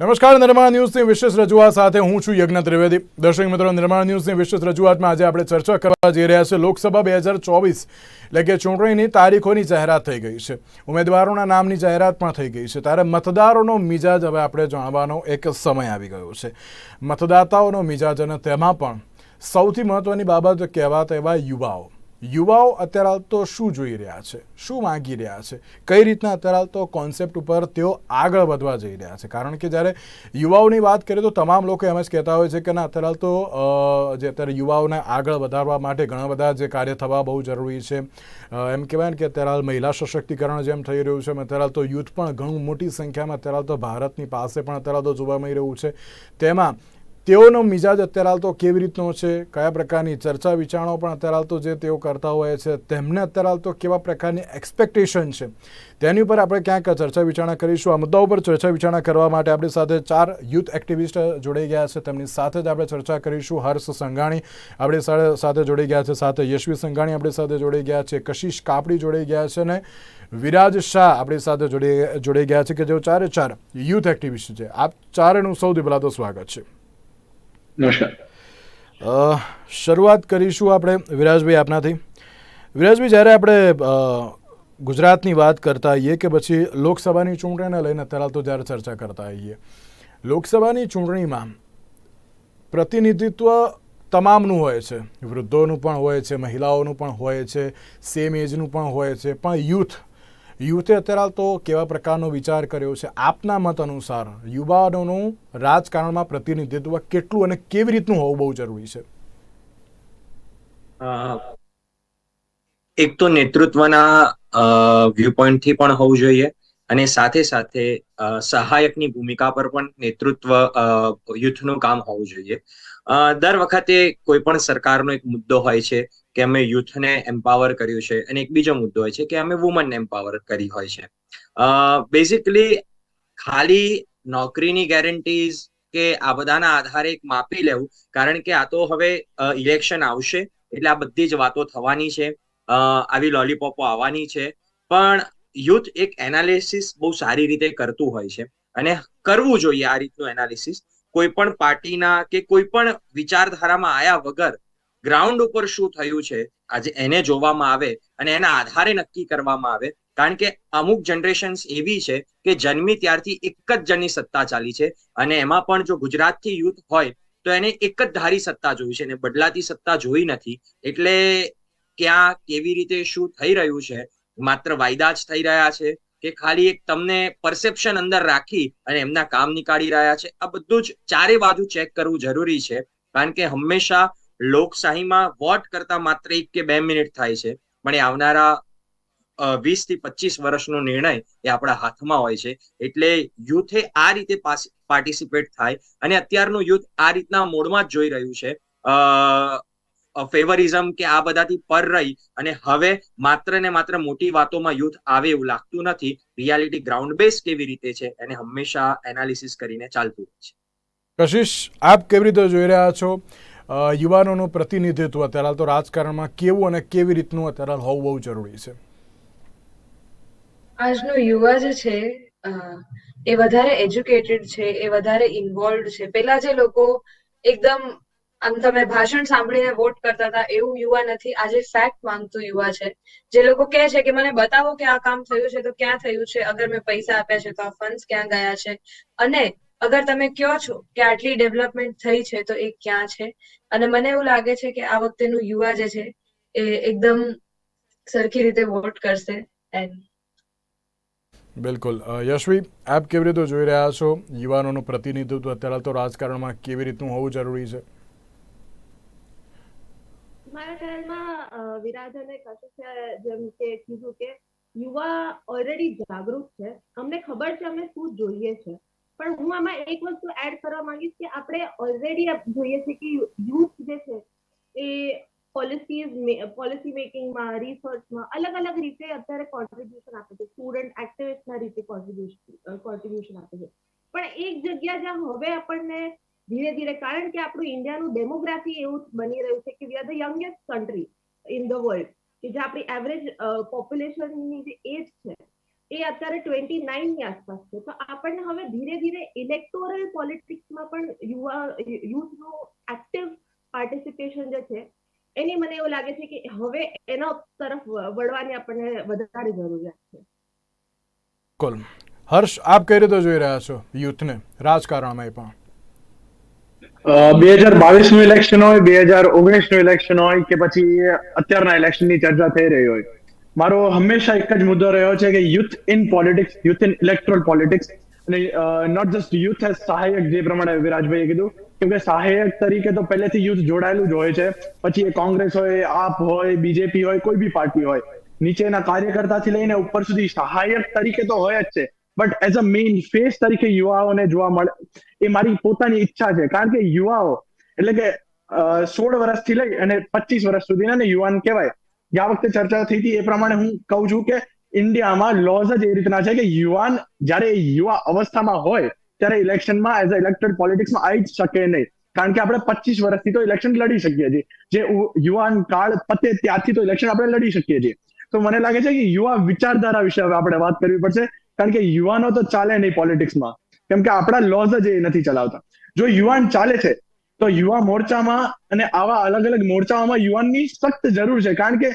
નમસ્કાર, નિર્માણ ન્યૂઝની વિશેષ રજૂઆત સાથે હું છું યજ્ઞ ત્રિવેદી. દર્શક મિત્રો, નિર્માણ ન્યૂઝની વિશેષ રજૂઆતમાં આજે આપણે ચર્ચા કરવા જઈ રહ્યા છે લોકસભા બે હજાર ચોવીસ, એટલે કે ચૂંટણીની તારીખોની જાહેરાત થઈ ગઈ છે. ઉમેદવારોના નામની જાહેરાત પણ થઈ ગઈ છે. ત્યારે મતદારોનો મિજાજ હવે આપણે જાણવાનો એક સમય આવી ગયો છે. મતદાતાઓનો મિજાજ અને તેમાં પણ સૌથી મહત્વની બાબત કહેવાતા એવા યુવાઓ. યુવાઓ અત્યારે હાલ તો શું જોઈ રહ્યા છે? શું માગી રહ્યા છે? કઈ રીતના અત્યારે હાલ તો કોન્સેપ્ટ ઉપર તેઓ આગળ વધવા જઈ રહ્યા છે? કારણ કે જ્યારે યુવાઓની વાત કરીએ તો તમામ લોકો એમ જ કહેતા હોય છે કે ના, અત્યારે હાલ તો જે અત્યારે યુવાઓને આગળ વધારવા માટે ઘણા બધા જે કાર્ય થવા બહુ જરૂરી છે. એમ કહેવાય ને કે અત્યારે હાલ મહિલા સશક્તિકરણ જેમ થઈ રહ્યું છે અત્યારે હાલ તો યુથ પણ ઘણું મોટી સંખ્યામાં અત્યારે હાલ તો ભારતની પાસે પણ અત્યારે તો જોવા મળી રહ્યું છે. તેમાં તેઓનો મિજાજ અત્યારે હાલ તો કેવી રીતનો છે, કયા પ્રકારની ચર્ચા વિચારણો પણ અત્યારે હાલ તો જે તેઓ કરતા હોય છે, તેમને અત્યારે હાલ તો કેવા પ્રકારની એક્સપેક્ટેશન છે? તેની ઉપર આપણે ક્યાંક ચર્ચા વિચારણા કરીશું. આ મુદ્દા ઉપર ચર્ચા વિચારણા કરવા માટે આપણી સાથે ચાર યુથ એક્ટિવિસ્ટ જોડાઈ ગયા છે. તેમની સાથે જ આપણે ચર્ચા કરીશું. હર્ષ સંઘાણી આપણી સાથે જોડાઈ ગયા છે. સાથે યશવી સંઘાણી આપણી સાથે જોડાઈ ગયા છે. કશિશ કાપડી જોડાઈ ગયા છે અને વિરાજ શાહ આપણી સાથે જોડાઈ જોડાઈ ગયા છે કે જેઓ ચારે ચાર યુથ એક્ટિવિસ્ટ છે. આપ ચારેનું સૌથી પહેલાં તો સ્વાગત છે. નમસ્કાર. શરૂઆત કરીશું આપણે વિરાજભાઈ આપનાથી. વિરાજભાઈ, જ્યારે આપણે ગુજરાતની વાત કરતા હોઈએ કે પછી લોકસભાની ચૂંટણીને લઈને અત્યારે તો જ્યારે ચર્ચા કરતા હોઈએ લોકસભાની ચૂંટણીમાં પ્રતિનિધિત્વ તમામનું હોય છે. વૃદ્ધોનું પણ હોય છે, મહિલાઓનું પણ હોય છે સેમ એજનું પણ હોય છે, પણ યુથ યુથે અત્યારે તો કેવા પ્રકારનો વિચાર કર્યો છે આપના મત અનુસાર યુવાનોનું રાજકારણમાં પ્રતિનિધિત્વ કેટલું અને કેવી રીતનું હોવું બહુ જરૂરી છે? એક તો નેતૃત્વના વ્યૂ પોઈન્ટથી પણ હોવું જોઈએ અને સાથે સાથે સહાયકની ભૂમિકા પર પણ નેતૃત્વ યુથનું કામ હોવું જોઈએ. દર વખતે કોઈ પણ સરકારનો એક મુદ્દો હોય છે કે અમે યુથને એમ્પાવર કર્યું છે અને એક બીજો મુદ્દો હોય છે કે અમે વુમનને એમ્પાવર કરી હોય છે. બેઝિકલી ખાલી નોકરીની ગેરંટીઝ કે આ બધાના આધારે એક માપી લેવું, કારણ કે આ તો હવે ઇલેક્શન આવશે એટલે આ બધી જ વાતો થવાની છે. આવી લોલીપોપો આવવાની છે. પણ યુથ એક એનાલિસિસ બહુ સારી રીતે કરતું હોય છે. અને કરવું જોઈએ આ રીતનું એનાલિસિસ કોઈ પણ પાર્ટીના કે કોઈ પણ વિચારધારામાં આયા વગર ગ્રાઉન્ડ ઉપર શું થયું છે, આજે એને જોવામાં આવે અને એના આધારે નક્કી કરવામાં આવે. કારણ કે અમુક જનરેશન્સ એવી છે કે જન્મી ત્યારથી એક જ જણની સત્તા ચાલી છે અને એમાં પણ જો ગુજરાતથી યુથ હોય તો એને એક જ ધારી સત્તા જોઈ છે અને બદલાતી સત્તા જોઈ નથી. એટલે ક્યાં કેવી રીતે શું થઈ રહ્યું છે, માત્ર વાયદા જ થઈ રહ્યા છે? કે ખાલી એક તમને પરસેપ્શન અંદર રાખી અને એમના કામ નીકાળી રહ્યા છે. આ બધું જ ચારે બાજુ ચેક કરવું જરૂરી છે. કારણ કે હંમેશા લોકશાહીમાં વોટ કરતા માત્ર એક કે બે મિનિટ થાય છે. પણ એ આવનારા વીસથી પચીસ વર્ષનો નિર્ણય એ આપણા હાથમાં હોય છે. એટલે યુથે આ રીતે પાર્ટિસિપેટ થાય. અને અત્યારનું યુથ આ રીતના મોડમાં જ જોઈ રહ્યું છે. ફેવરિઝમ કે આ બધાથી પર રહી અને હવે માત્ર ને માત્ર મોટી વાતોમાં યુથ આવે એવું લાગતું નથી રિયાલિટી ગ્રાઉન્ડ બેઝ કેવી રીતે છે એને હંમેશા એનાલિસિસ કરીને ચાલતું હોય છે. કશિશ આપ કેવી રીતે જોઈ રહ્યા છો? યુવાનોનું પ્રતિનિધિત્વ અત્યારે હાલ તો રાજકારણમાં કેવું અને કેવી રીતનું અત્યારે હાલ હોવું બહુ જરૂરી છે? આજનો યુવા જે છે એ વધારે એજ્યુકેટેડ છે એ વધારે ઇન્વોલ્વડ છે. પેલા જે લોકો એકદમ આમ તમે ભાષણ સાંભળીને વોટ કરતા હતા, એવું યુવા નથી. આજે ફેક્ટ માંગતું યુવા છે. જે લોકો કહે છે કે, મને બતાવો કે આ કામ થયું છે તો ક્યાં થયું છે? અગર મેં પૈસા આપ્યા છે તો આ ફંડ ક્યાં ગયા છે? અને અગર તમે કહો છો કે આટલી ડેવલપમેન્ટ થઈ છે તો એ ક્યાં છે? અને મને એવું લાગે છે કે આ વખતેનું યુવા જે છે એ એકદમ સરખી રીતે વોટ કરશે એન્ડ બિલકુલ. યશવી, આપ કેવી રીતે જોઈ રહ્યા છો? યુવાનોનું પ્રતિનિધિત્વ અત્યારે તો રાજકારણમાં કેવી રીતનું હોવું જરૂરી છે? મારા ખ્યાલમાં વિરાજ અને કશિશે જેમ કે કીધું કે યુવા ઓલરેડી જાગૃત છે. અમને ખબર છે અમે શું જોઈએ છે. પણ હું આમાં એક વસ્તુ એડ કરવા માંગીશ કે આપણે ઓલરેડી જોઈએ છે કે યુથ જે છે એ પોલિસીઝ પોલિસી મેકિંગમાં રિસર્ચમાં અલગ અલગ રીતે અત્યારે કોન્ટ્રીબ્યુશન આપે છે. સ્ટુડન્ટ એક્ટિવિસ્ટના રીતે કોન્ટ્રીબ્યુશન કોન્ટ્રીબ્યુશન આપે છે. પણ એક જગ્યા જ્યાં હવે આપણને ધીરે ધીરે, કારણ કે આપણું ઇન્ડિયાનું ડેમોગ્રાફી એવું બની રહ્યું છે કે we are the youngest country in the world કે જે આપણી એવરેજ પોપ્યુલેશનની જે એજ છે, એ અત્યારે ટ્વેન્ટી નાઇનની આસપાસ છે. તો આપણને હવે ધીરે ધીરે ઇલેક્ટોરલ પોલિટિક્સમાં પણ યુવા, યુથનું એક્ટિવ પાર્ટિસિપેશન જે છે, એની મને એવું લાગે છે કે હવે એના તરફ વળવાની આપણને વધારે જરૂરિયાત છે. કોલ. હર્ષ, આપ કઈ રીતે જોઈ રહ્યા છો યુથને રાજકારણમાં પણ? બે હજાર બાવીસનું ઇલેક્શન હોય, બે હજાર ઓગણીસનું ઇલેક્શન હોય કે પછી અત્યારના ઇલેક્શનની ચર્ચા થઈ રહી હોય. મારો હંમેશા એક જ મુદ્દો રહ્યો છે કે youth in politics youth in electoral politics અને નોટ જસ્ટ યુથ એઝ સહાયક, જે પ્રમાણે વિરાજભાઈએ કીધું કેમ કે સહાયક તરીકે તો પહેલેથી યુથ જોડાયેલું જ હોય છે. પછી એ કોંગ્રેસ હોય, આપ હોય, બીજેપી હોય, કોઈ બી પાર્ટી હોય. નીચેના કાર્યકર્તાથી લઈને ઉપર સુધી સહાયક તરીકે તો હોય જ છે. But as a main face તરીકે યુવાઓને જોવા મળે, એ મારી પોતાની ઈચ્છા છે. કારણ કે યુવાઓ, એટલે કે સોળ વર્ષથી લઈ અને પચીસ વર્ષ સુધીના ને યુવાન કહેવાય. ગયા વખતે ચર્ચા થઈ હતી એ પ્રમાણે હું કહું છું કે ઇન્ડિયામાં લોઝ જ એ રીતના છે કે યુવાન જ્યારે યુવા અવસ્થામાં હોય, ત્યારે ઇલેક્શનમાં એઝ અ ઇલેક્ટેડ પોલિટિક્સમાં આવી જ શકે નહીં. કારણ કે આપણે પચીસ વર્ષથી તો ઇલેક્શન લડી શકીએ છીએ. જે યુવાન કાળ પતે ત્યારથી તો ઇલેક્શન આપણે લડી શકીએ છીએ. તો મને લાગે છે કે યુવા વિચારધારા વિશે હવે આપણે વાત કરવી પડશે. કારણ કે યુવાનો તો ચાલે નહીં પોલિટિક્સમાં કેમ કે આપણા લોઝ જ એ નથી ચલાવતા. જો યુવાન ચાલે છે, તો યુવા મોરચામાં અને આવા અલગ અલગ મોરચાઓમાં યુવાનની સખ્ત જરૂર છે. કારણ કે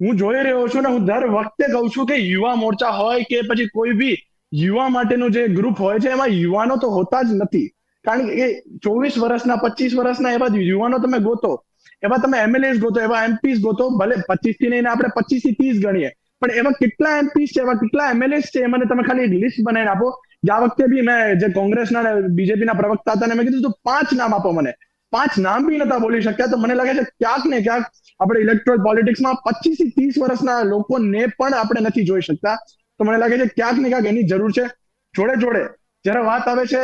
હું જોઈ રહ્યો છું ને, હું દર વખતે કહું છું કે યુવા મોરચા હોય કે પછી કોઈ બી યુવા માટેનું જે ગ્રુપ હોય છે, એમાં યુવાનો તો હોતા જ નથી. કારણ કે ચોવીસ વર્ષના, પચીસ વર્ષના એવા યુવાનો તમે ગોતો. એવા તમે એમએલએ ગોતો, એવા એમપીસ ગોતો. ભલે પચીસથી લઈને આપણે પચીસથી ત્રીસ ગણીએ. પણ એવા કેટલા એમપી છે એવા કેટલા એમએલએ છે મને તમે ખાલી એક લિસ્ટ બનાવીને આપો. આ વખતે બી મેં જે કોંગ્રેસના બીજેપીના પ્રવક્તા હતા મેં કીધું પાંચ નામ આપો મને. પાંચ નામ બી નતા બોલી શક્યા, તો મને લાગે છે ક્યાંક ને ક્યાંક આપણે ઇલેક્ટ્રોલ પોલિટિક્સમાં પચીસથી ત્રીસ વર્ષના લોકોને પણ આપણે નથી જોઈ શકતા. તો મને લાગે છે ક્યાંક ને ક્યાંક એની જરૂર છે. જોડે જોડે જ્યારે વાત આવે છે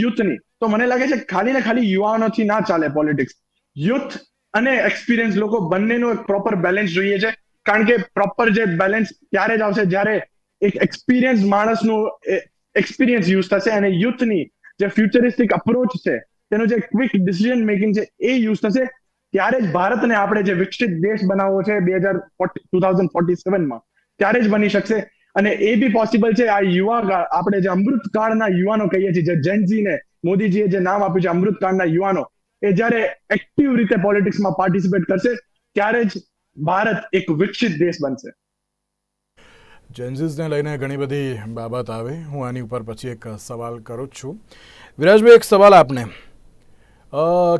યુથની, તો મને લાગે છે ખાલી ને ખાલી યુવાનોથી ના ચાલે પોલિટિક્સ યુથ અને એક્સપિરિયન્સ લોકો બંનેનું એક પ્રોપર બેલેન્સ જોઈએ છે. કારણ કે પ્રોપર જે બેલેન્સ ત્યારે જ આવશે જ્યારે એક એક્સપિરિયન્સ માણસનું એક્સપિરિયન્સ યુઝ થશે અને યુથની જે ફ્યુચરિસ્ટિક અપ્રોચ છે, તેનો જે ક્વિક ડિસિઝન મેકિંગ છે, એ યુઝ થશે, ત્યારે જ ભારતને આપણે જે વિકસિત દેશ બનાવવો છે બે હજાર સેવનમાં ત્યારે જ બની શકશે. અને એ બી પોસિબલ છે, આ યુવા આપણે જે અમૃતકાળના યુવાનો કહીએ છીએ, જે જેનજીને મોદીજીએ જે નામ આપ્યું છે અમૃતકાળના યુવાનો, એ જ્યારે એક્ટિવ રીતે પોલિટિક્સમાં પાર્ટિસિપેટ કરશે, ત્યારે જ ભારત એક વિકસિત દેશ બનશે. જેન્સીસને લઈને ઘણી બધી બાબત આવે. હું આની ઉપર પછી એક સવાલ કરું જ છું. વિરાજભાઈ, એક સવાલ આપને.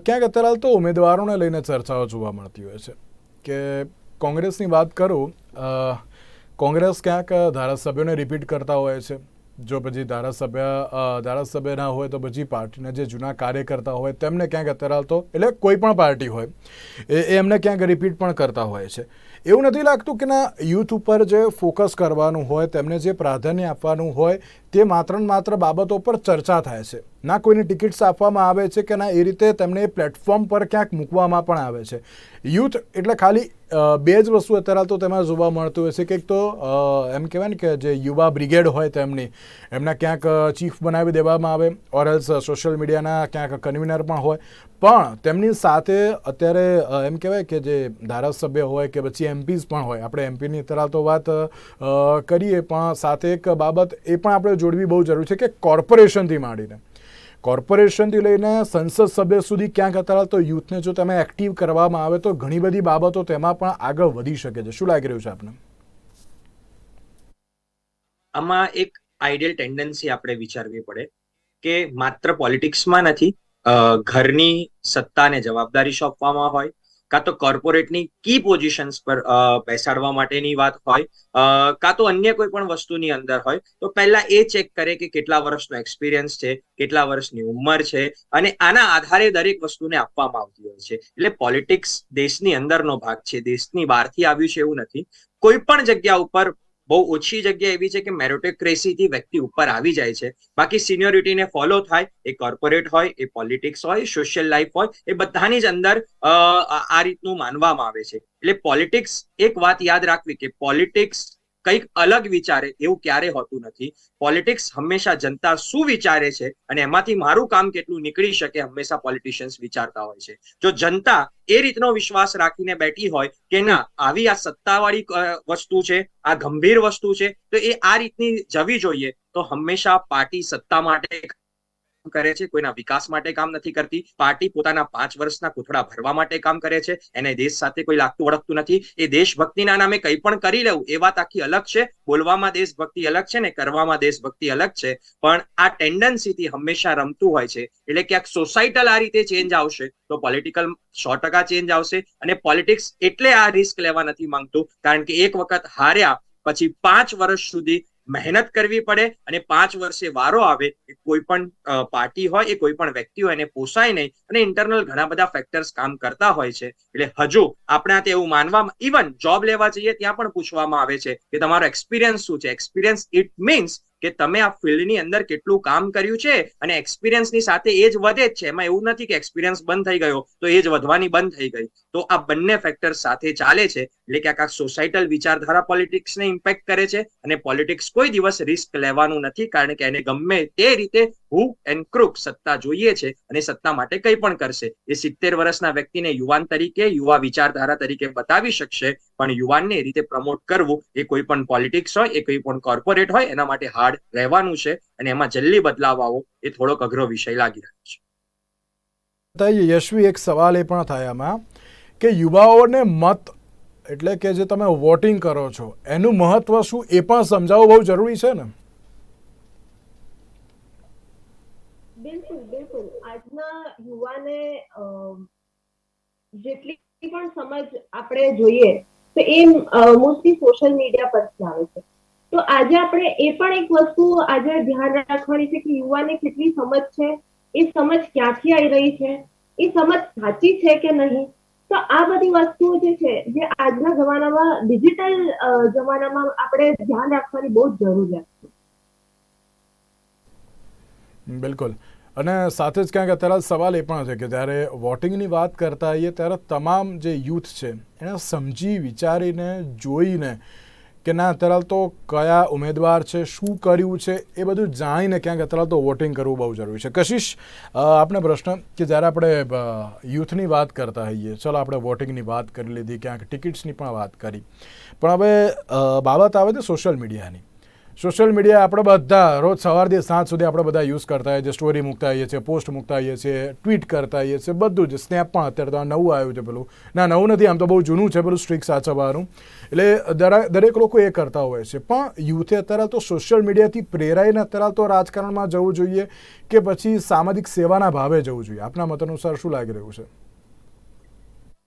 ક્યાંક અત્યારે તો ઉમેદવારોને લઈને ચર્ચાઓ જોવા મળતી હોય છે કે કોંગ્રેસની વાત કરું કોંગ્રેસ ક્યાંક ધારાસભ્યોને રિપીટ કરતા હોય છે. જો પછી ધારાસભ્ય ધારાસભ્ય ના હોય તો પછી પાર્ટીના જે જૂના કાર્યકર્તા હોય તેમને ક્યાંક અત્યારે એટલે કોઈ પણ પાર્ટી હોય, એ એમને ક્યાંક રિપીટ પણ કરતા હોય છે. એવું નથી લાગતું કે ના યુથ ઉપર જે ફોકસ કરવાનું હોય, તેમને જે પ્રાધાન્ય આપવાનું હોય, તે માત્ર ને માત્ર બાબતો પર ચર્ચા થાય છે. ના કોઈને ટિકિટ્સ આપવામાં આવે છે કે ના, એ રીતે તેમને પ્લેટફોર્મ પર ક્યાંક મૂકવામાં પણ આવે છે. યુથ એટલે ખાલી બે જ વસ્તુ અત્યારે તો તેમાં જોવા મળતું છે. કે તો એમ કહેવાય ને કે જે યુવા બ્રિગેડ હોય તેમની, એમના ક્યાંક ચીફ બનાવી દેવામાં આવે ઓર એલ્સ સોશિયલ મીડિયાના ક્યાંક કન્વીનર પણ હોય. પણ તેમની સાથે અત્યારે એમ કહેવાય કે જે ધારાસભ્ય હોય કે પછી એમપીઝ પણ હોય. આપણે એમપીની અત્યારે તો વાત કરીએ, પણ સાથે એક બાબત એ પણ આપણે જોડવી બહુ જરૂરી છે કે કોર્પોરેશનથી માંડીને. કોર્પોરેશનથી લઈને સંસદ સભ્ય સુધી ક્યાંક અત્યારે તો યુથને જો તમે એક્ટિવ કરવામાં આવે તો ઘણી બધી બાબતો તેમાં પણ આગળ વધી શકે છે. શું લાગી રહ્યું છે આપને? આમાં એક આઈડિયલ ટેન્ડન્સી આપણે વિચારવી પડે કે માત્ર પોલિટિક્સમાં નથી ઘરની સત્તાને જવાબદારી સોંપવામાં હોય કાં તો કોર્પોરેટની કી પોઝિશન્સ પર બેસાડવા માટેની વાત હોય કાં તો અન્ય કોઈ પણ વસ્તુની અંદર હોય, તો પહેલા એ ચેક કરે કે કેટલા વર્ષનો એક્સપિરિયન્સ છે, કેટલા વર્ષની ઉંમર છે, અને આના આધારે દરેક વસ્તુને આપવામાં આવતી હોય છે. એટલે પોલિટિક્સ દેશની અંદરનો ભાગ છે, દેશની બહારથી આવ્યું છે એવું નથી. કોઈ પણ જગ્યા ઉપર બહુ ઓછી જગ્યા એવી છે કે મેરોટેક્રેસીથી વ્યક્તિ ઉપર આવી જાય છે. બાકી સિનિયોરિટીને ફોલો થાય, એ કોર્પોરેટ હોય, એ પોલિટિક્સ હોય સોશિયલ લાઈફ હોય, એ બધાની જ અંદર આ રીતનું માનવામાં આવે છે. એટલે પોલિટિક્સ એક વાત યાદ રાખવી કે પોલિટિક્સ કંઈક અલગ વિચારે, એવું ક્યારે હોતું નથી. પોલિટિક્સ હંમેશા જનતા શું વિચારે છે અને એમાંથી મારું કામ કેટલું નીકળી શકે, હંમેશા પોલિટિશિયન્સ વિચારતા હોય છે. જો જનતા એ રીતનો વિશ્વાસ રાખીને બેઠી હોય કે ના, આવી આ સત્તાવાળી વસ્તુ છે, આ ગંભીર વસ્તુ છે, તો એ આ રીતની જવી જોઈએ, તો હંમેશા પાર્ટી સત્તા માટે કરે છે, કોઈના વિકાસ માટે કામ નથી કરતી, પાર્ટી પોતાના પાંચ વર્ષના કોથળા ભરવા માટે કામ કરે છે, એને દેશ સાથે કોઈ લાગતું ઓળખતું નથી, એ દેશભક્તિના નામે કંઈ પણ કરી લેવું, એ વાત આખી અલગ છે, બોલવામાં દેશભક્તિ અલગ છે ને કરવામાં દેશભક્તિ અલગ છે, પણ આ ટેન્ડન્સીથી હંમેશા રમતું હોય છે, એટલે ક્યાંક સોસાયટલ આ રીતે ચેન્જ આવશે, તો પોલિટિકલ સો ટકા ચેન્જ આવશે, અને પોલિટિક્સ એટલે આ રિસ્ક લેવા નથી માંગતું, કારણ કે એક વખત હાર્યા, પછી પાંચ વર્ષ સુધી મહેનત કરવી પડે અને પાંચ વર્ષે વારો આવે એ કોઈ પણ પાર્ટી હોય એ કોઈ પણ વ્યક્તિ હોય એને પોસાય નહીં અને ઇન્ટરનલ ઘણા બધા ફેક્ટર્સ કામ કરતા હોય છે. એટલે હજુ આપણે ત્યાં એવું માનવામાં ઇવન જોબ લેવા જઈએ ત્યાં પણ પૂછવામાં આવે છે કે તમારો એક્સપિરિયન્સ શું છે? એક્સપિરિયન્સ ઇટ મીન્સ કે તમે આ ફિલ્ડની અંદર કેટલું કામ કર્યું છે અને એક્સપિરિયન્સની સાથે એજ વધે જ છે. એમાં એવું નથી કે એક્સપિરિયન્સ બંધ થઈ ગયો તો એજ વધવાની બંધ થઈ ગઈ. તો આ બંને ફેક્ટર સાથે ચાલે છે. એટલે કે આ સોસાયટલ વિચારધારા પોલિટિક્સને ઇમ્પેક્ટ કરે છે અને પોલિટિક્સ કોઈ દિવસ રિસ્ક લેવાનું નથી કારણ કે એને ગમે તે રીતે હુ એન્ડ ક્રુક સત્તા જોઈએ છે અને સત્તા માટે કંઈ પણ કરશે. એ સિત્તેર વર્ષના વ્યક્તિને યુવાન તરીકે, યુવા વિચારધારા તરીકે બતાવી શકશે, પણ યુવાનને એ રીતે પ્રમોટ કરવું એ કોઈ પણ પોલિટિક્સ હોય, એ કોઈ પણ કોર્પોરેટ હોય, એના માટે હાર્ડ રહેવાનું છે અને એમાં જલ્દી બદલાવ આવો એ થોડોક અઘરો વિષય લાગી રહ્યો છે. યશવી, એક સવાલ એ પણ થાય આમાં કે યુવાઓને મત એટલે કે જે તમે વોટિંગ કરો છો, એનું મહત્વ શું એ પણ સમજાવવું બહુ જરૂરી છે ને બિલકુલ બિલકુલ આજના યુવાને જેટલી પણ સમજ આપણે જોઈએ, તો એ મોસ્ટલી સોશિયલ મીડિયા પરથી આવે છે. તો આજે આપણે એ પણ એક વસ્તુ આજે ધ્યાન રાખવાની છે કે યુવાને કેટલી સમજ છે, એ સમજ ક્યાંથી આવી રહી છે, એ સમજ સાચી છે કે નહીં? તો આ બધી વસ્તુઓ જે છે, જે આજના જમાનામાં, ડિજિટલ જમાનામાં આપણે ધ્યાન રાખવાની બહુ જ જરૂરિયાત છે. બિલકુલ. અને સાથે જ ક્યાંક અત્યારે સવાલ એ પણ છે કે જ્યારે વોટિંગની વાત કરતા હોઈએ ત્યારે તમામ જે યુથ છે, એને સમજી વિચારીને, જોઈને કે ના, અત્યારે તો કયા ઉમેદવાર છે, શું કર્યું છે, એ બધું જાણીને ક્યાંક અત્યારે તો વોટિંગ કરવું બહુ જરૂરી છે. કશિશ આપણે પ્રશ્ન કે જ્યારે આપણે યુથની વાત કરતા હોઈએ ચલો આપણે વોટિંગની વાત કરી લીધી, ક્યાંક ટિકિટ્સની પણ વાત કરી. પણ હવે બાબત આવે છે સોશિયલ મીડિયાની. સોશિયલ મીડિયા આપણે બધા રોજ સવારથી સાંજ સુધી આપણે બધા યુઝ કરતા હોઈએ છીએ, સ્ટોરી મૂકતા હોઈએ છીએ, પોસ્ટ મૂકતા હોઈએ છીએ, ટ્વીટ કરતા હોઈએ છીએ, બધું જ. સ્નેપ પણ અત્યારે તો નવું આવ્યું છે પેલું. ના, નવું નથી, આમ તો બહુ જૂનું છે પેલું સ્ટ્રીક સાચવવાનું. એટલે દરા, દરેક લોકો એ કરતા હોય છે. પણ યુથે અત્યારે તો સોશિયલ મીડિયાથી પ્રેરાઈને અત્યારે તો રાજકારણમાં જવું જોઈએ કે પછી સામાજિક સેવાના ભાવે જવું જોઈએ? આપના મત અનુસાર શું લાગી રહ્યું છે?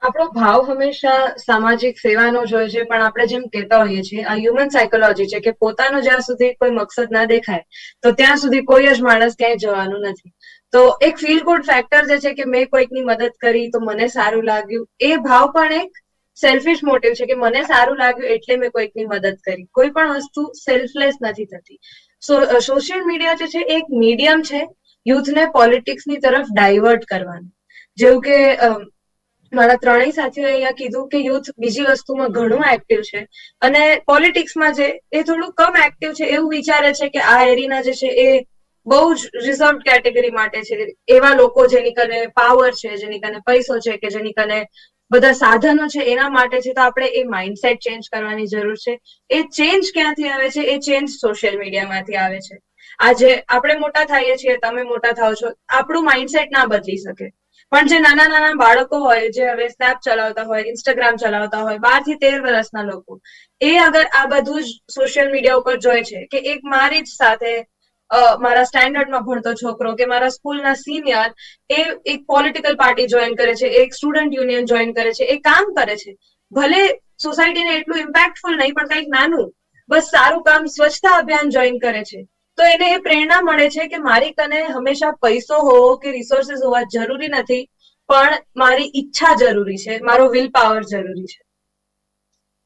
આપણો ભાવ હંમેશા સામાજિક સેવાનો જ હોય છે, પણ આપણે જેમ કહેતા હોઈએ છીએ, આ હ્યુમન સાયકોલોજી છે કે પોતાનો જ્યાં સુધી કોઈ મકસદ ના દેખાય, તો ત્યાં સુધી કોઈ જ માણસ ક્યાંય જવાનું નથી. તો એક ફીલ ગુડ ફેક્ટર જે છે કે મેં કોઈકની મદદ કરી તો મને સારું લાગ્યું, એ ભાવ પણ એક સેલ્ફિશ મોટિવ છે કે મને સારું લાગ્યું એટલે મેં કોઈકની મદદ કરી. કોઈ પણ વસ્તુ સેલ્ફલેસ નથી થતી. સો સોશિયલ મીડિયા જે છે એક મીડિયમ છે યુથને પોલિટિક્સની તરફ ડાયવર્ટ કરવાનું. જેવું કે મારા ત્રણેય સાથીઓએ અહીંયા કીધું કે યુથ બીજી વસ્તુમાં ઘણું એક્ટિવ છે. અને પોલિટિક્સમાં જે એ થોડું કમ એક્ટિવ છે એવું વિચારે છે કે આ એરીના જે છે એ બહુ જ રિઝર્વ કેટેગરી માટે છે. એવા લોકો જેની કને પાવર છે, જેની કને પૈસો છે કે જેની કને બધા સાધનો છે એના માટે છે તો આપણે એ માઇન્ડસેટ ચેન્જ કરવાની જરૂર છે. એ ચેન્જ ક્યાંથી આવે છે? એ ચેન્જ સોશિયલ મીડિયામાંથી આવે છે. આજે આપણે મોટા થઈએ છીએ, તમે મોટા થાઓ છો, આપણું માઇન્ડસેટ ના બદલી શકે. પણ જે નાના નાના બાળકો હોય, જે હવે સ્નેપ ચલાવતા હોય ઇન્સ્ટાગ્રામ ચલાવતા હોય, બારથી તેર વર્ષના લોકો, એ અગર આ બધું જ સોશિયલ મીડિયા ઉપર જોઈ છે કે એક મારી જ સાથે મારા સ્ટેન્ડર્ડમાં ભણતો છોકરો કે મારા સ્કૂલના સિનિયર એ એક પોલિટિકલ પાર્ટી જોઈન કરે છે, એક સ્ટુડન્ટ યુનિયન જોઈન કરે છે, એ કામ કરે છે. ભલે સોસાયટીને એટલું ઇમ્પેક્ટફુલ નહીં, પણ કંઈક નાનું, બસ સારું કામ સ્વચ્છતા અભિયાન જોઈન કરે છે. તો એને એ પ્રેરણા મળે છે કે મારી કને હંમેશા પૈસો હોવો કે રિસોર્સિસ હોવા જરૂરી નથી, પણ મારી ઈચ્છા જરૂરી છે, મારો વિલ પાવર જરૂરી છે.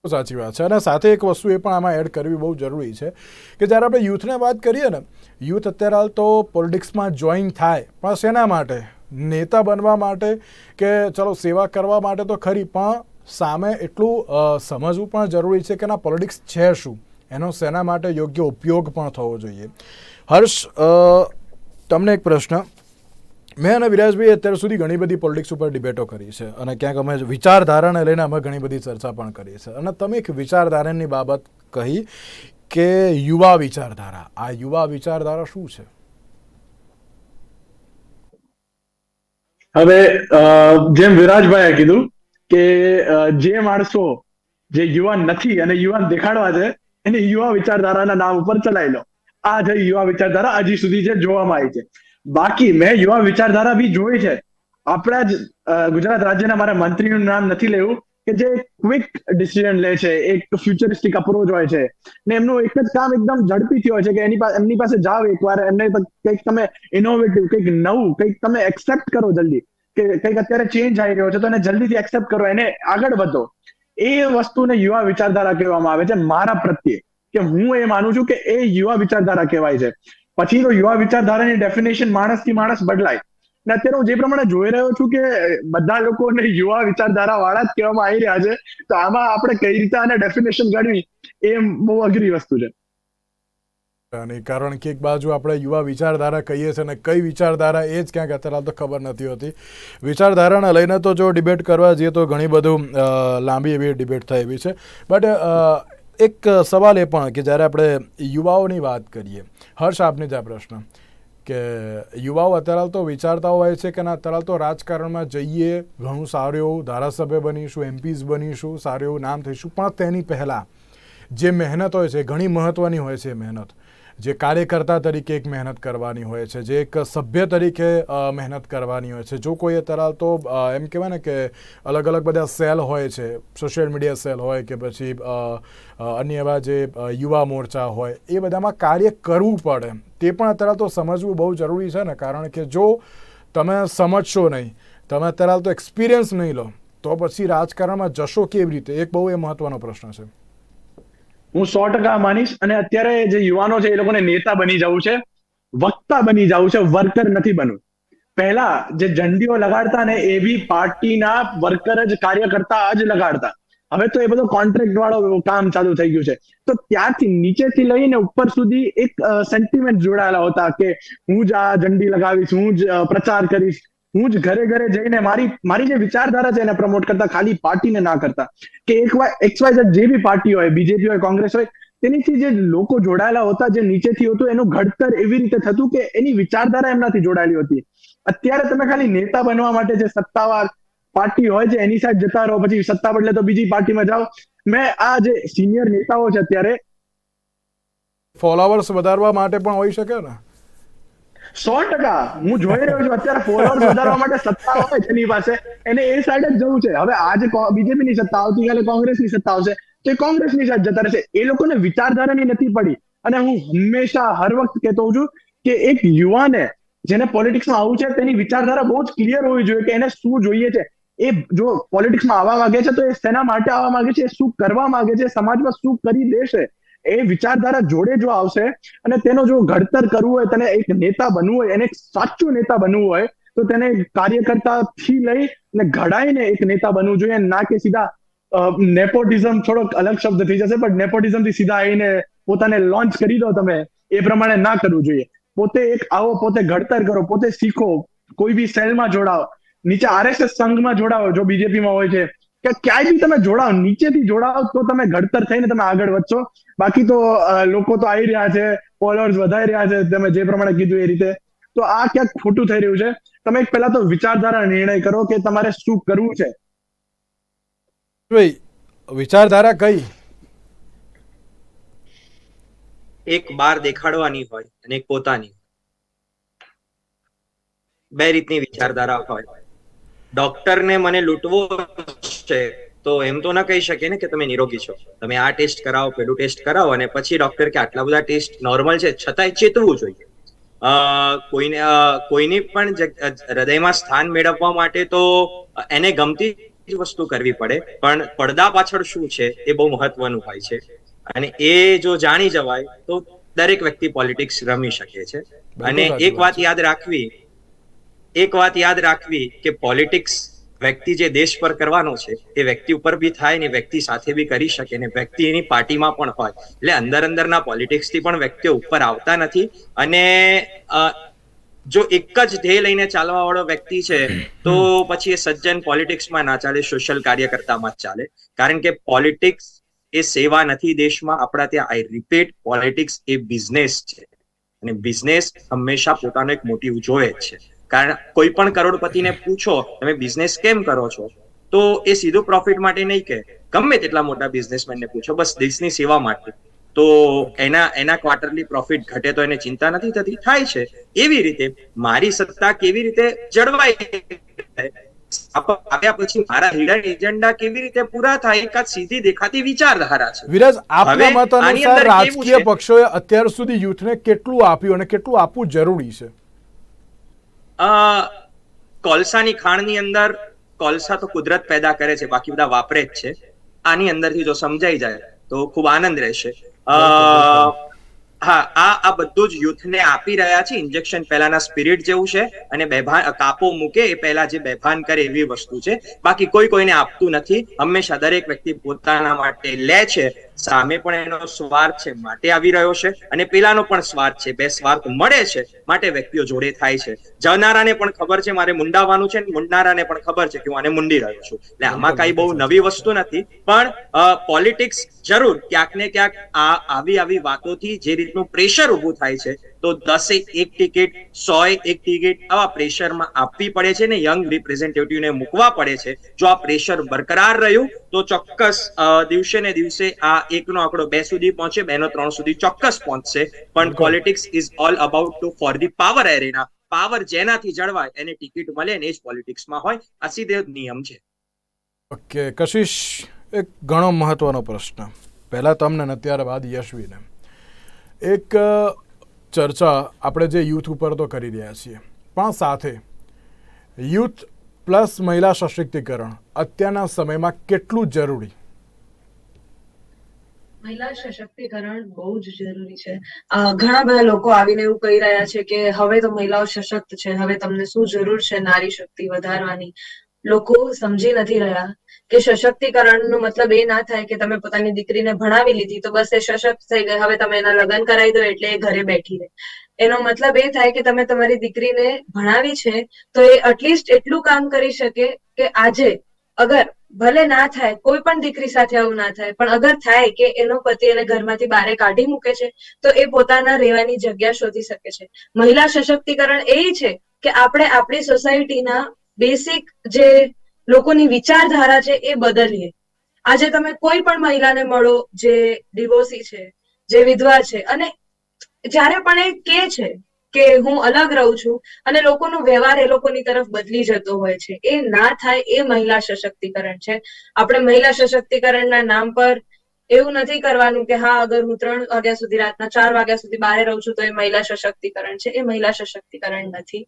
સાચી વાત છે. અને સાથે એક વસ્તુ એ પણ આમાં એડ કરવી બહુ જરૂરી છે કે જ્યારે આપણે યુથને વાત કરીએ ને યુથ અત્યારે હાલ તો પોલિટિક્સમાં જોઈન થાય, પણ શેના માટે? નેતા બનવા માટે કે ચલો સેવા કરવા માટે તો ખરી, પણ સામે એટલું સમજવું પણ જરૂરી છે કે ના પોલિટિક્સ છે શું? એનો સેના માટે યોગ્ય ઉપયોગ પણ થવો જોઈએ. હર્ષ તમને એક પ્રશ્ન. મેં અને વિરાજભાઈ અત્યાર સુધી ઘણી બધી પોલિટિક્સ ઉપર ડિબેટો કરી છે અને ક્યાંક અમે વિચારધારાને લઈને અમે ઘણી બધી ચર્ચા પણ કરી છે. અને તમે એક વિચારધારાની બાબત કહી કે યુવા વિચારધારા. આ યુવા વિચારધારા શું છે? હવે જેમ વિરાજભાઈએ કીધું કે જે માણસો, જે યુવાન નથી અને યુવાન દેખાડવા છે એને યુવા વિચારધારાના નામ ઉપર ચલાવી આ જે યુવા વિચારધારા હજી સુધી જે જોવામાં આવી છે. બાકી મેં યુવા વિચારધારા બી જોઈ છે. આપણા જ ગુજરાત રાજ્યના મારા મંત્રીનું નામ નથી લેવું કે જે ક્વિક ડિસિઝન લે છે, એક ફ્યુચરિસ્ટિક અપ્રોચ હોય છે. ને એમનું એક જ કામ એકદમ ઝડપીથી હોય છે કે એની એમની પાસે જાઓ એકવાર એમને કંઈક તમે ઇનોવેટિવ કંઈક નવું, કંઈક તમે એક્સેપ્ટ કરો જલ્દી. કે કંઈક અત્યારે ચેન્જ આવી રહ્યો છે તો એને જલ્દીથી એક્સેપ્ટ કરો, એને આગળ વધો. એ વસ્તુને યુવા વિચારધારા કહેવામાં આવે છે, મારા પ્રત્યે, કે હું એ માનું છું કે એ યુવા વિચારધારા કહેવાય છે. પછી તો યુવા વિચારધારાની ડેફિનેશન માણસથી માણસ બદલાય. ને અત્યારે હું જે પ્રમાણે જોઈ રહ્યો છું કે બધા લોકોને યુવા વિચારધારા વાળા જ કહેવામાં આવી રહ્યા છે, તો આમાં આપણે કઈ રીતે આને ડેફિનેશન ગણવી, એ બહુ અઘરી વસ્તુ છે. અને કારણ કે એક બાજુ આપણે યુવા વિચારધારા કહીએ છીએ અને કઈ વિચારધારા એ જ ક્યાંક અત્યારે તો ખબર નથી હોતી. વિચારધારાને લઈને તો જો ડિબેટ કરવા જઈએ તો ઘણી બધું લાંબી એવી ડિબેટ થઈ એવી છે. બટ એક સવાલ એ પણ કે જ્યારે આપણે યુવાઓની વાત કરીએ, હર્ષ, આપને જ આ પ્રશ્ન કે યુવાઓ અત્યારે તો વિચારતા હોય છે કે ના, અત્યારે તો રાજકારણમાં જઈએ, ઘણું સારું એવું ધારાસભ્ય બનીશું એમપીઝ બનીશું, સારું એવું નામ થઈશું, પણ તેની પહેલાં જે મહેનત હોય છે, ઘણી મહત્ત્વની હોય છે મહેનત. જે કાર્યકર્તા તરીકે એક મહેનત કરવાની હોય છે, જે એક સભ્ય તરીકે મહેનત કરવાની હોય છે. જો કોઈ અત્યારે તો એમ કહેવાય ને કે અલગ અલગ બધા સેલ હોય છે, સોશિયલ મીડિયા સેલ હોય કે પછી અન્ય એવા જે યુવા મોરચા હોય, એ બધામાં કાર્ય કરવું પડે. તે પણ અત્યારે તો સમજવું બહુ જરૂરી છે ને, કારણ કે જો તમે સમજશો નહીં, તમે અત્યારે તો એક્સપિરિયન્સ નહીં લો, તો પછી રાજકારણમાં જશો કેવી રીતે? એક બહુ એ મહત્વનો પ્રશ્ન છે. હું સો ટકા માનીશ અને અત્યારે જે યુવાનો છે એ લોકોને નેતા બની જવું છે, વક્તા બની જવું છે, વર્કર નથી બનવું. પહેલા જે ઝંડીઓ લગાડતા ને એ બી પાર્ટીના વર્કર જ કાર્યકર્તા જ લગાડતા. હવે તો એ બધો કોન્ટ્રાક્ટ વાળો કામ ચાલુ થઈ ગયું છે. તો ત્યાંથી નીચેથી લઈને ઉપર સુધી એક સેન્ટિમેન્ટ જોડાયેલા હતા કે હું જ આ ઝંડી લગાવીશ, હું જ પ્રચાર કરીશ. હું જ ઘરે ઘરે જઈને મારી મારી જે વિચારધારા છે એને પ્રમોટ કરતા, ખાલી પાર્ટીને ના કરતા. કે એક એક્સ વાય જે બી પાર્ટી હોય બીજેપી હોય, કોંગ્રેસ હોય, તેનીથી જે લોકો જોડાયેલા હતા, જે નીચેથી હતું, એનું ઘડતર એવી રીતે થતું કે એની વિચારધારા એમનાથી જોડાયેલી હતી. અત્યારે તમે ખાલી નેતા બનવા માટે જે સત્તાવાર પાર્ટી હોય છે, એની સાઈડ જતા રહો, પછી સત્તા બદલે તો બીજી પાર્ટીમાં જાઓ. મેં આ જે સિનિયર નેતાઓ છે અત્યારે ફોલોવર્સ વધારવા માટે પણ હોઈ શકે ને? સો ટકા. હું જોઈ રહ્યો છું અત્યારે ફોલોઅર્સ વધારવા માટે સત્તા હોય છે એની પાસે. એને એ સાઈડ જ જવું છે. હવે આજે બીજેપી ની સત્તા આવતીકાલે કોંગ્રેસની સત્તા આવશે. તો એ કોંગ્રેસની સાઈડ જતા રહેશે. એ લોકોને વિચારધારાની નથી પડી. અને હું હંમેશા હર વખત કહેતો છું કે એક યુવાને જેને પોલિટિક્સમાં આવું છે તેની વિચારધારા બહુ જ ક્લિયર હોવી જોઈએ કે એને શું જોઈએ છે. એ જો પોલિટિક્સમાં આવવા માંગે છે તો એ શેના માટે આવવા માંગે છે શું કરવા માંગે છે, સમાજમાં શું કરી દેશે? એ વિચારધારા જોડે જો આવશે અને તેનો જો ઘડતર કરવું હોય, તેને એક નેતા બનવું હોય, એને એક સાચું નેતા બનવું હોય, તો તેને કાર્યકર્તા થી લઈ અને ઘડાઈને એક નેતા બનવું જોઈએ. ના કે સીધા નેપોટિઝમ થોડોક અલગ શબ્દ થઈ જશે, પણ નેપોટિઝમથી સીધા આવીને પોતાને લોન્ચ કરી દો તમે. એ પ્રમાણે ના કરવું જોઈએ. પોતે એક આવો, પોતે ઘડતર કરો, પોતે શીખો. કોઈ બી સેલમાં જોડાઓ. નીચે આરએસએસ સંઘમાં જોડાઓ, જો બીજેપીમાં હોય છે. કે ક્યાંય બી તમે જોડાઓ નીચેથી જોડાઓ તો તમે ઘડતર થઈને તમે આગળ વધશો. બાકી તો લોકો તો આવી રહ્યા છે ફોલોઅર્સ વધારી રહ્યા છે તમે જે પ્રમાણે કીધું એ રીતે. તો આ ક્યાંક ખોટું થઈ રહ્યું છે. તમે એક પહેલા તો વિચારધારા નિર્ણય કરો કે તમારે શું કરવું છે. વિચારધારા કઈ? એક બાર દેખાડવાની હોય અને એક પોતાની બે રીતની વિચારધારા હોય. ડોક્ટરને મને લૂંટવો છે તો એમ તો ના કહી શકે ને કે તમે નિરોગી છો. તમે આ ટેસ્ટ કરાવો પેલું ટેસ્ટ કરાવો અને પછી ડોક્ટર કે આટલા બધા ટેસ્ટ નોર્મલ છે છતાંય ચેતવું જોઈએ. કોઈને કોઈની પણ હૃદયમાં સ્થાન મેળવવા માટે તો એને ગમતી જ વસ્તુ કરવી પડે પણ પડદા પાછળ શું છે એ બહુ મહત્વનું હોય છે. અને એ જો જાણી જવાય તો દરેક વ્યક્તિ પોલિટિક્સ રમી શકે છે. અને એક વાત યાદ રાખવી એક વાત યાદ રાખવી કે પોલિટિક્સ વ્યક્તિ જે દેશ પર કરવાનો છે, એ વ્યક્તિ ઉપર બી થાય ને વ્યક્તિ સાથે બી કરી શકે ને વ્યક્તિ એની પાર્ટીમાં પણ હોય. એટલે અંદર અંદરના પોલિટિક્સથી પણ વ્યક્તિઓ ઉપર આવતા નથી અને જો એક જ ધ્યેય લઈને ચાલવા વાળો વ્યક્તિ છે, તો પછી એ સજ્જન પોલિટિક્સમાં ના ચાલે સોશિયલ કાર્યકર્તામાં જ ચાલે. કારણ કે પોલિટિક્સ એ સેવા નથી દેશમાં, આપણા ત્યાં આઈ રિપીટ પોલિટિક્સ એ બિઝનેસ છે. અને બિઝનેસ હંમેશા પોતાનો એક મોટિવ જોવે જ છે. કારણ કોઈ પણ કરોડપતિને પૂછો તમે બિઝનેસ કેમ કરો છો? તો એ સીધું પ્રોફિટ માટે નહીં કે ગમે તેટલા મોટા બિઝનેસમેનને પૂછો બસ દેશની સેવા માટે. તો એના એના ક્વાર્ટરલી પ્રોફિટ ઘટે તો એને ચિંતા નથી થતી. થાય છે. એવી રીતે મારી સત્તા કેવી રીતે જળવાય આવ્યા પછી મારા હિડન એજન્ડા કેવી રીતે પૂરા થાય એકાદ સીધી દેખાતી વિચારધારા છે. વિરાજ આપના મત અનુસાર રાજકીય પક્ષોએ અત્યાર સુધી યુથને કેટલું આપ્યું અને કેટલું આપવું જરૂરી છે? કોલસાની ખાણની અંદર કોલસા તો કુદરત પેદા કરે છે બાકી બધા વાપરે જ છે. આની અંદરથી જો સમજાઈ જાય તો ખૂબ આનંદ રહેશે. હા આ આ બધું જ યુથને આપી રહ્યા છે ઇન્જેક્શન પહેલાના સ્પિરિટ જેવું છે અને બેભાન કાપો મૂકે એ પહેલા જે બેભાન કરે એવી વસ્તુ છે. બાકી કોઈ કોઈને આપતું નથી. હંમેશા દરેક વ્યક્તિ પોતાના માટે લે છે સામે પણ એનો સ્વાર્થ છે માટે આવી રહ્યો છે અને પેલાનો પણ સ્વાર્થ છે. બે સ્વાર્થ મળે છે માટે વ્યક્તિઓ જોડે થાય છે. જનારાને પણ ખબર છે મારે મુંડાવાનું છે અને મુંડારાને પણ ખબર છે કે હું આને મુંડી રહ્યો છું. એટલે આમાં કઈ બહુ નવી વસ્તુ નથી પણ પોલિટિક્સ જરૂર ક્યાંક ને ક્યાંક આ આવી આવી વાતોથી જે રીતનું પ્રેશર ઉભું થાય છે તો દસે એક ટિકિટ સો એક ટિકિટ આવા પ્રેશરમાં આપવી પડે છે ને યંગ રિપ્રેઝેન્ટેટિવને મૂકવા પડે છે. જો આ પ્રેશર બરકરાર રહ્યું તો ચોક્કસ દિવસે ને દિવસે આ એકનો આંકડો બે સુધી પહોંચે બે નો ત્રણ સુધી ચોક્કસ પહોંચશે. પણ politics is all about to for the power arena. Power જેનાથી જળવાય એને ટિકિટ મળે ને એ જ પોલિટિક્સમાં હોય. આ સીધે નિયમ છે. ઓકે કશિશ એક ઘણો મહત્વનો પ્રશ્ન. પહેલાં તમને ને ત્યારબાદ યશવીને. એક ચર્ચા આપણે જે યુથ ઉપર તો કરી રહ્યા છીએ. પણ સાથે યુથ પ્લસ મહિલા સશક્તિકરણ અત્યારના સમયમાં કેટલું જરૂરી? મહિલા સશક્તિકરણ બહુ જ જરૂરી છે. ઘણા બધા લોકો આવીને એવું કહી રહ્યા છે કે હવે તો મહિલાઓ સશક્ત છે, હવે તમને શું જરૂર છે નારી શક્તિ વધારવાની? લોકો સમજી નથી રહ્યા કે સશક્તિકરણનો મતલબ એ ના થાય કે તમે પોતાની દીકરીને ભણાવી લીધી તો બસ એ સશક્ત થઈ ગઈ. હવે તમે એના લગ્ન કરાવી દો એટલે એ ઘરે બેઠી રહે. એનો મતલબ એ થાય કે તમે તમારી દીકરીને ભણાવી છે તો એ એટલીસ્ટ એટલું કામ કરી શકે કે આજે અગર ભલે ના થાય, કોઈ પણ દીકરી સાથે આવું ના થાય, પણ અગર થાય કે એનો પતિ એને ઘરમાંથી બારે કાઢી મૂકે છે, તો એ પોતાના રહેવાની જગ્યા શોધી શકે છે. મહિલા સશક્તિકરણ એ છે કે આપણે આપણી સોસાયટીના બેસિક જે લોકોની વિચારધારા છે એ બદલીએ. આજે તમે કોઈ પણ મહિલાને મળો જે ડિવોર્સી છે, જે વિધવા છે, અને જ્યારે પણ એ કે છે કે હું અલગ રહું છું, અને લોકોનો વ્યવહાર એ લોકોની તરફ બદલી જતો હોય છે, એ ના થાય એ મહિલા સશક્તિકરણ છે. આપણે મહિલા સશક્તિકરણના નામ પર એવું નથી કરવાનું કે હા, અગર હું ત્રણ વાગ્યા સુધી રાતના ચાર વાગ્યા સુધી બહાર રહું છું તો એ મહિલા સશક્તિકરણ છે. એ મહિલા સશક્તિકરણ નથી.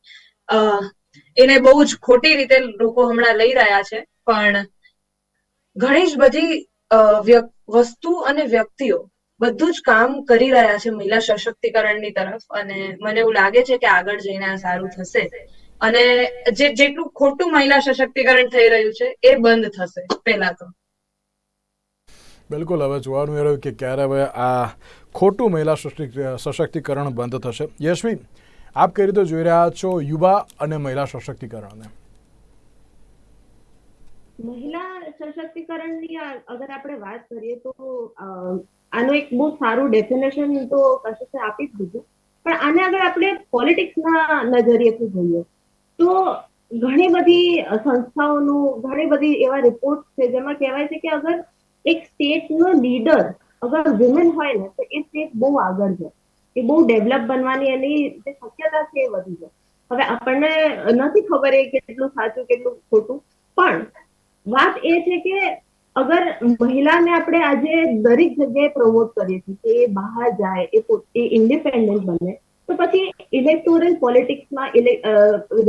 એને બહુ જ ખોટી રીતે લોકો હમણાં લઈ રહ્યા છે. પણ ઘણી જ બધી વસ્તુ અને વ્યક્તિઓ બધું જ કામ કરી રહ્યા છે મહિલા સશક્તિકરણની તરફ અને મને એવું લાગે છે કે આગળ જઈને આ સારું થશે. અને જે, જેટલું ખોટું મહિલા સશક્તિકરણ થઈ રહ્યું છે એ બંધ થશે પહેલા તો. બિલકુલ, હવે જોવાનું એ રહ્યું કે ક્યારે હવે આ ખોટું મહિલા સશક્તિકરણ બંધ થશે. યશવી આપ કઈ રીતે જોઈ રહ્યા છો યુવા અને મહિલા સશક્તિકરણને? મહિલા સશક્તિકરણની અગર આપણે વાત કરીએ તો આનું એક બહુ સારું ડેફિનેશન તો કશિશે આપી જ દીધું. પણ આને અગર આપણે પોલિટિક્સના નજરિયેથી જોઈએ, તો ઘણી બધી સંસ્થાઓનું ઘણી બધી એવા રિપોર્ટ છે, જેમાં કહેવાય છે કે અગર એક સ્ટેટનો લીડર અગર વુમેન હોય ને, તો એ સ્ટેટ બહુ આગળ જાય. એ બહુ ડેવલપ બનવાની એની જે શક્યતા છે એ વધી જાય. હવે આપણને નથી ખબર એ કેટલું સાચું, કેટલું ખોટું. પણ વાત એ છે કે અગર મહિલાને આપણે આજે દરેક જગ્યાએ પ્રમોટ કરીએ છીએ કે એ બહાર જાય, એ પોતે ઇન્ડિપેન્ડન્ટ બને, તો પછી ઇલેક્ટોરલ પોલિટિક્સમાં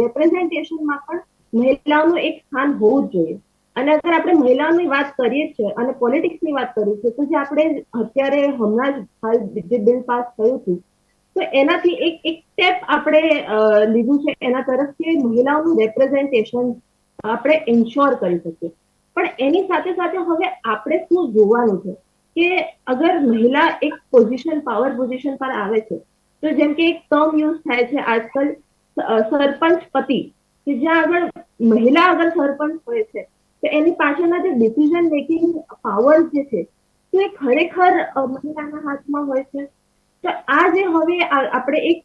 રિપ્રેઝેન્ટેશનમાં પણ મહિલાઓનું એક સ્થાન હોવું જ જોઈએ. અને અગર આપણે મહિલાઓની વાત કરીએ છીએ અને પોલિટિક્સની વાત કરીએ છીએ, તો જે આપણે અત્યારે હમણાં જ હાલ જે બિલ પાસ થયું હતું, તો એનાથી એક એક સ્ટેપ આપણે લીધું છે એના તરફ કે મહિલાઓનું રેપ્રેઝેન્ટેશન આપણે એન્શ્યોર કરી શકીએ. પણ એની સાથે સાથે હવે આપણે શું જોવાનું છે કે અગર મહિલા એક પોઝિશન પાવર પોઝિશન પર આવે છે, તો જેમ કે એક ટર્મ યુઝ થાય છે આજકાલ સરપંચ પતિ કે જ્યાં આગળ મહિલા અગર સરપંચ હોય છે તો એની પાછળના જે ડિસિઝન મેકિંગ પાવર જે છે, તો ખરેખર મહિલાના હાથમાં હોય છે. તો આ જે હવે આપણે એક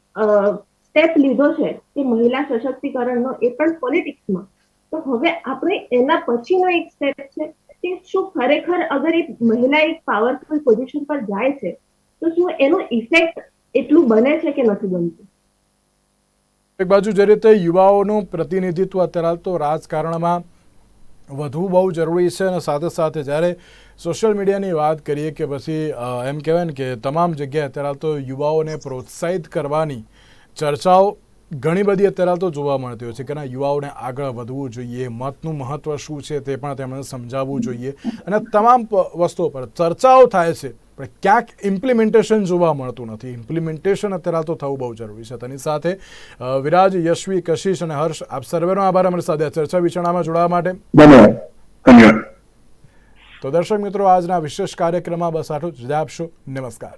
સ્ટેપ લીધો છે કે મહિલા સશક્તિકરણનો એ પણ પોલિટિક્સમાં તો હવે આપણે એના પછીનો એક સ્ટેપ છે કે શું ખરેખર અગર એક મહિલા એક પાવરફુલ પોઝિશન પર જાય છે, તો શું એનું ઇફેક્ટ એટલું બને છે કે નથી બનતું? એક બાજુ જે રીતે યુવાઓનું પ્રતિનિધિત્વ અત્યારે તો રાજકારણમાં વધુ બહુ જરૂરી છે અને સાથે સાથે જ્યારે સોશિયલ મીડિયાની વાત કરીએ કે પછી એમ કહેવાય ને કે તમામ જગ્યાએ અત્યારે તો યુવાઓને પ્રોત્સાહિત કરવાની ચર્ચાઓ ઘણી બધી અત્યારે હાલ તો જોવા મળતી હોય છે કે ના યુવાઓને આગળ વધવું જોઈએ મતનું મહત્વ શું છે તે પણ તેમણે સમજાવવું જોઈએ. અને તમામ વસ્તુઓ પર ચર્ચાઓ થાય છે પણ ક્યાંક ઇમ્પ્લિમેન્ટેશન જોવા મળતું નથી. ઇમ્પ્લિમેન્ટેશન અત્યારે હાલ તો થવું બહુ જરૂરી છે. તેની સાથે વિરાજ યશવી કશિશ અને હર્ષ આપ સર્વેનો આભાર. અમારી સાથે ચર્ચા વિચારણામાં જોડાવા માટે. તો દર્શક મિત્રો આજના વિશેષ કાર્યક્રમમાં બસ આટલું જ. આપશો નમસ્કાર.